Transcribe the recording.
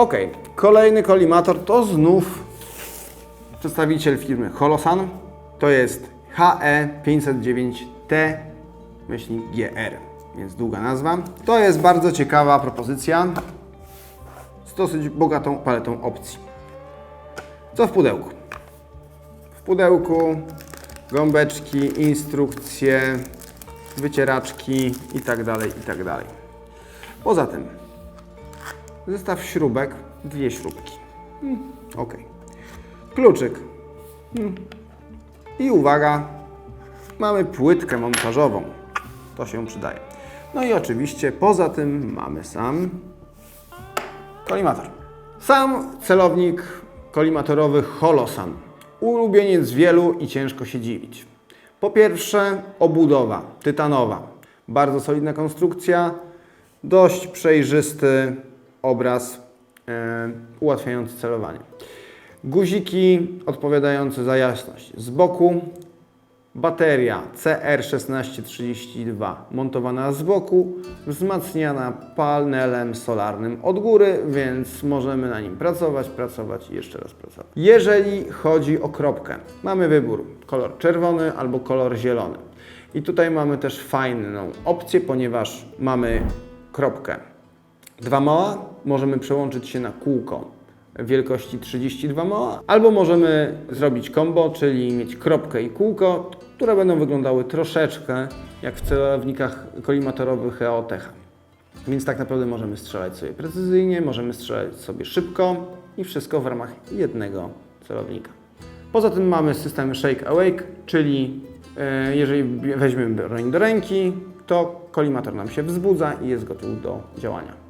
Ok, kolejny kolimator to znów przedstawiciel firmy Holosan. To jest E HE509T myślnik GR, więc długa nazwa. To jest bardzo ciekawa propozycja z dosyć bogatą paletą opcji. Co w pudełku? W pudełku gąbeczki, instrukcje, wycieraczki itd. itd. Poza tym zestaw śrubek, dwie śrubki. Hmm, ok. Kluczyk. Hmm. I uwaga, mamy płytkę montażową. To się przydaje. No i oczywiście poza tym mamy sam kolimator. Sam celownik kolimatorowy Holosan. Ulubieniec wielu i ciężko się dziwić. Po pierwsze, obudowa tytanowa. Bardzo solidna konstrukcja, dość przejrzysty obraz e, ułatwiający celowanie. Guziki odpowiadające za jasność. Z boku bateria CR1632 montowana z boku, wzmacniana panelem solarnym od góry, więc możemy na nim pracować, pracować i jeszcze raz pracować. Jeżeli chodzi o kropkę, mamy wybór kolor czerwony albo kolor zielony. I tutaj mamy też fajną opcję, ponieważ mamy kropkę 2 mała, możemy przełączyć się na kółko wielkości 32 mała, albo możemy zrobić combo, czyli mieć kropkę i kółko, które będą wyglądały troszeczkę jak w celownikach kolimatorowych EOTech. Więc tak naprawdę możemy strzelać sobie precyzyjnie, możemy strzelać sobie szybko i wszystko w ramach jednego celownika. Poza tym mamy system Shake Awake, czyli e, jeżeli weźmiemy broń do ręki, to kolimator nam się wzbudza i jest gotów do działania.